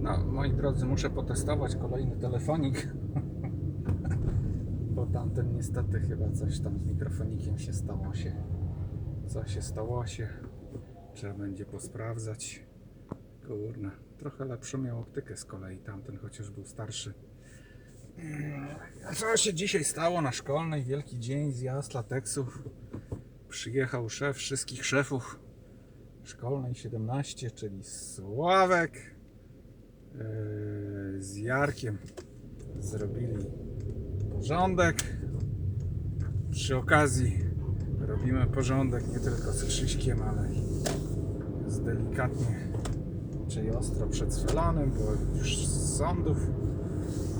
No, moi drodzy, muszę potestować kolejny telefonik. Bo tamten niestety chyba coś tam z mikrofonikiem się stało się. Co się stało się? Trzeba będzie posprawdzać. Kurna, trochę lepszą miał optykę z kolei tamten, chociaż był starszy. Co się dzisiaj stało na szkolnej? Wielki dzień, zjazd lateksów. Przyjechał szef wszystkich szefów szkolnej 17, czyli Sławek z Jarkiem zrobili porządek. Przy okazji robimy porządek nie tylko z Krzyśkiem, ale i z delikatnie, czyli ostro przedswelanym, bo już z sądów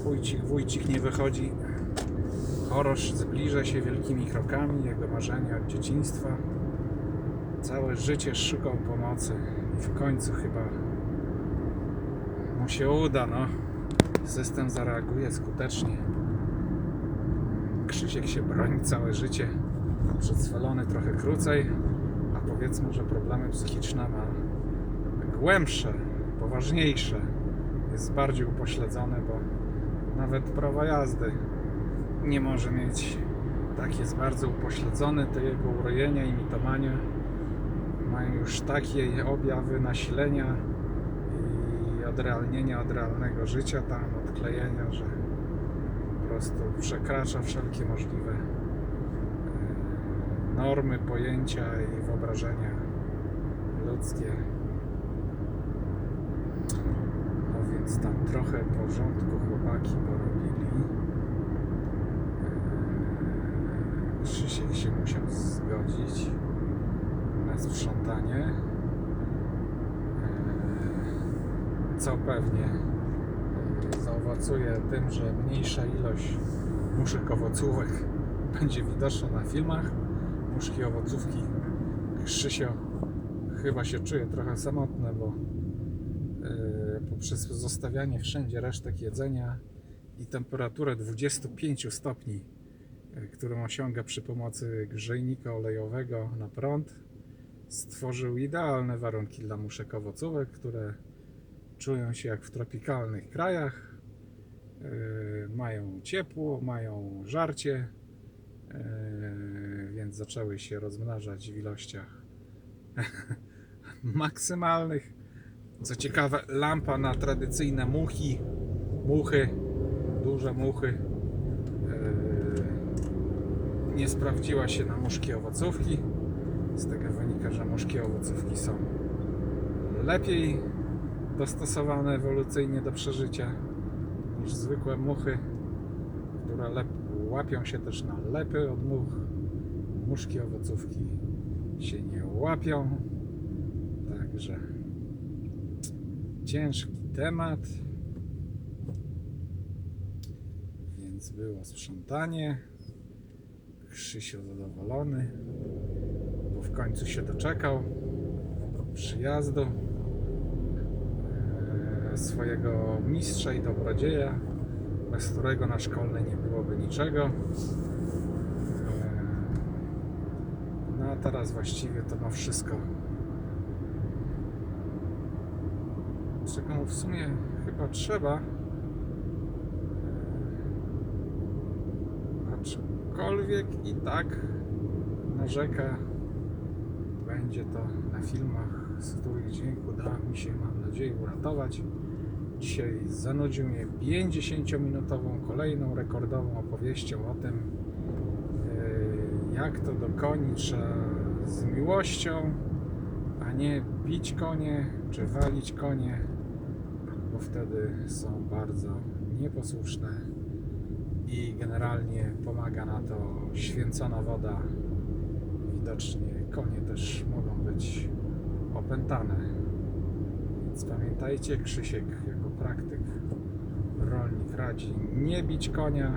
wójcik, wójcik nie wychodzi. Chorosz zbliża się wielkimi krokami, jego marzenia od dzieciństwa. Całe życie szukał pomocy i w końcu chyba mu się uda, no. System zareaguje skutecznie. Krzysiek się broni całe życie, przedswalony trochę krócej, a powiedzmy, że problemy psychiczne ma głębsze, poważniejsze. Jest bardziej upośledzony, bo nawet prawa jazdy nie może mieć. Tak jest bardzo upośledzony, te jego urojenia i mitomania mają już takie objawy nasilenia odrealnienia od realnego życia tam, odklejenia, że po prostu przekracza wszelkie możliwe e, normy, pojęcia i wyobrażenia ludzkie. No więc tam trochę porządku chłopaki porobili. E, Krzysiek się musiał zgodzić na sprzątanie. Co pewnie e, zaowocuje tym, że mniejsza ilość muszek owocówek będzie widoczna na filmach. Muszki owocówki Krzysio chyba się czuje trochę samotny, bo e, poprzez zostawianie wszędzie resztek jedzenia i temperaturę 25 stopni, e, którą osiąga przy pomocy grzejnika olejowego na prąd, stworzył idealne warunki dla muszek owocówek, które czują się jak w tropikalnych krajach. Yy, mają ciepło, mają żarcie, yy, więc zaczęły się rozmnażać w ilościach maksymalnych. Co ciekawe, lampa na tradycyjne muchi, muchy, duże muchy, yy, nie sprawdziła się na muszki owocówki. Z tego wynika, że muszki owocówki są lepiej dostosowane ewolucyjnie do przeżycia niż zwykłe muchy, które lep, łapią się też na lepy od much. Muszki owocówki się nie łapią. Także ciężki temat. Więc było sprzątanie. Krzysio zadowolony bo w końcu się doczekał przyjazdu swojego mistrza i dobrodzieja, bez którego na szkolnej nie byłoby niczego. E, No a teraz właściwie to ma wszystko. Czego mu w sumie chyba trzeba. E, Aczkolwiek i tak narzeka będzie to na filmach, z których dźwięku da mi się, mam nadzieję, uratować. Dzisiaj zanudził mnie 50-minutową, kolejną rekordową opowieścią o tym, e, jak to do koni trzeba z miłością, a nie bić konie czy walić konie, bo wtedy są bardzo nieposłuszne i generalnie pomaga na to święcona woda. Widocznie konie też mogą być opętane. Więc pamiętajcie, Krzysiek jako praktyk, rolnik radzi nie bić konia,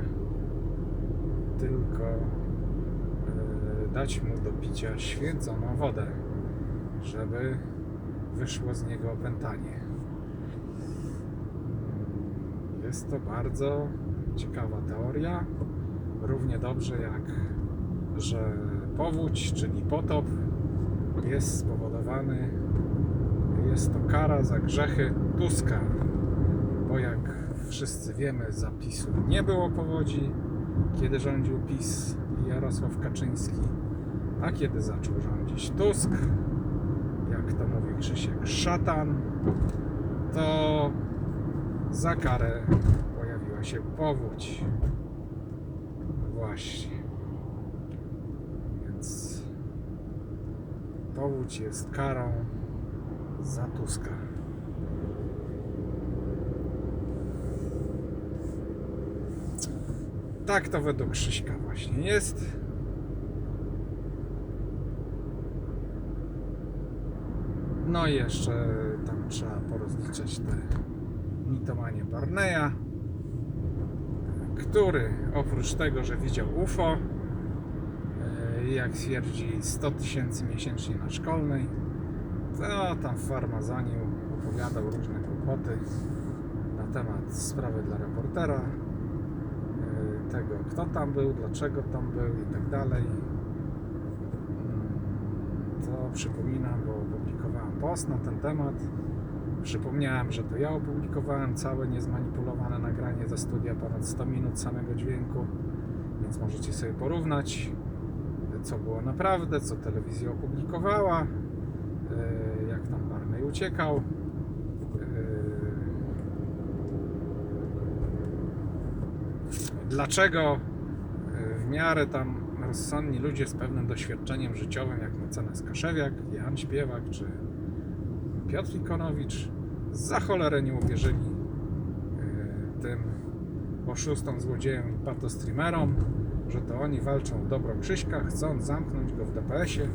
tylko e, dać mu do picia święconą wodę, żeby wyszło z niego opętanie. Jest to bardzo ciekawa teoria. Równie dobrze jak, że powódź, czyli potop, jest spowodowany, jest to kara za grzechy Tuska. bo jak wszyscy wiemy, zapisu nie było powodzi, kiedy rządził PiS i Jarosław Kaczyński, a kiedy zaczął rządzić Tusk, jak to mówi Krzysiek, szatan, to za karę pojawiła się powódź. Właśnie. Więc powódź jest karą za Tuska. Tak to według Krzyśka właśnie jest. No i jeszcze tam trzeba porozliczać te mitomanie Barneya, który oprócz tego, że widział UFO, e, jak twierdzi 100 tysięcy miesięcznie na szkolnej, to tam w farmazoniu opowiadał różne kłopoty na temat sprawy dla reportera, e, tego kto tam był, dlaczego tam był i tak dalej. Mm, To przypominam, bo opublikowałem post na ten temat. Przypomniałem, że to ja opublikowałem całe niezmanipulowane nagranie ze studia ponad 100 minut samego dźwięku, więc możecie sobie porównać, co było naprawdę, co telewizja opublikowała, jak tam Barney uciekał. e, Dlaczego e, w miarę tam rozsądni ludzie z pewnym doświadczeniem życiowym, jak mecenas Kaszewiak, Jan Śpiewak czy Piotr Ikonowicz, za cholerę nie uwierzyli e, tym oszustom, złodziejom i patostreamerom, że to oni walczą o dobro Krzyśka, chcąc zamknąć go w DPS-ie,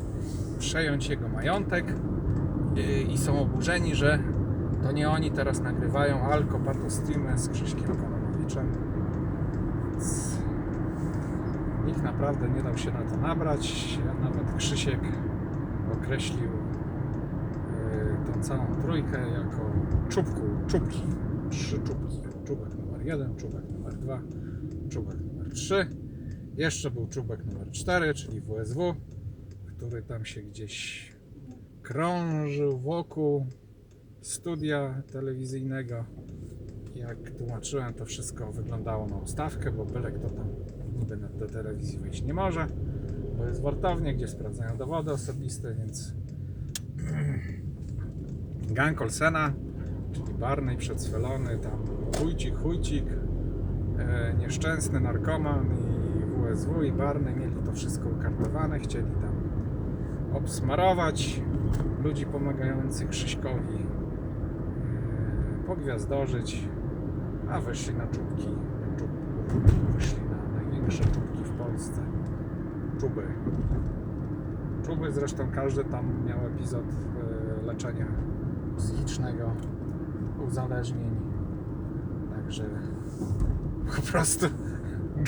przejąć jego majątek e, i są oburzeni, że to nie oni teraz nagrywają alko patostreamy z Krzyśkiem Kononowiczem. Więc Nikt naprawdę nie dał się na to nabrać. Nawet Krzysiek określił yy, tą całą trójkę jako czubku, czubki. Trzy czubki. Czubek numer jeden, czubek numer dwa, czubek numer trzy. Jeszcze był czubek numer cztery, czyli WSW, który tam się gdzieś krążył wokół studia telewizyjnego. Jak tłumaczyłem, to wszystko wyglądało na ustawkę, bo byle kto tam niby do telewizji wejść nie może, bo jest wartownia, gdzie sprawdzają dowody osobiste, więc gang Olsena, czyli Barney przedswelony, tam chujcik, chujcik, e, nieszczęsny narkoman i WSW i Barney mieli to wszystko ukartowane, chcieli tam obsmarować ludzi pomagających Krzyśkowi e, pogwiazdorzyć, a wyszli na czubki, czub, wyszli na największe czubki w Polsce, czuby. Czuby zresztą każdy tam miał epizod e, leczenia psychicznego, uzależnień, także po prostu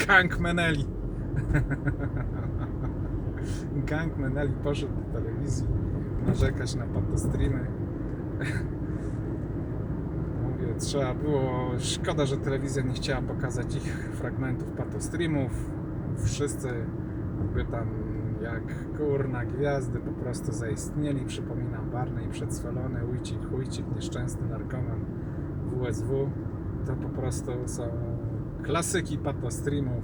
gang Meneli. gang Meneli poszedł do telewizji narzekać na patostreamy. Mówię, trzeba było. Szkoda, że telewizja nie chciała pokazać ich fragmentów patostreamów. Wszyscy by tam jak kurna gwiazdy po prostu zaistnieli. Przypominam, Barney przedswalony, Ujcik, Chujcik, nieszczęsny narkoman WSW. To po prostu są klasyki patostreamów.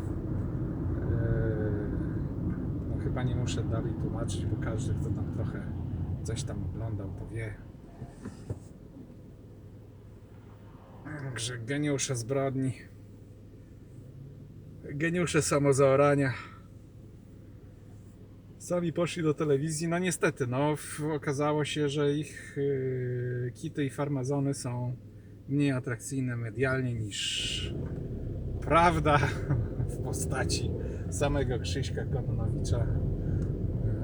Chyba nie muszę dalej tłumaczyć, bo każdy, kto tam trochę coś tam oglądał, to wie. Także geniusze zbrodni. Geniusze samozaorania. Sami poszli do telewizji. No niestety, no okazało się, że ich yy, kity i farmazony są mniej atrakcyjne medialnie niż prawda w postaci samego Krzyśka Kononowicza.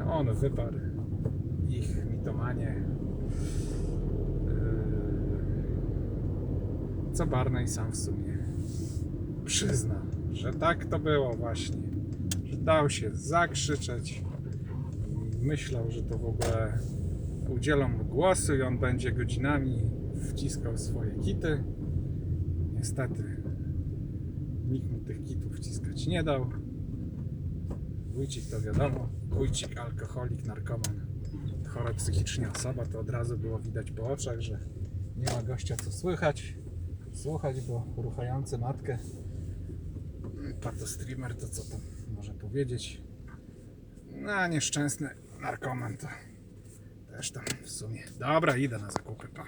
On wyparł ich mitomanie. Yy, Co Barney sam w sumie przyzna, że tak to było właśnie. Że dał się zakrzyczeć. Myślał, że to w ogóle udzielą mu głosu i on będzie godzinami wciskał swoje kity. Niestety nikt mu tych kitów wciskać nie dał. Wójcik to wiadomo, wójcik, alkoholik, narkoman, chora psychicznie osoba, to od razu było widać po oczach, że nie ma gościa co słychać. Słuchać go, ruchający matkę. Pato streamer to co tam może powiedzieć? No, nieszczęsny narkoman to też tam w sumie. Dobra, idę na zakupy, pa.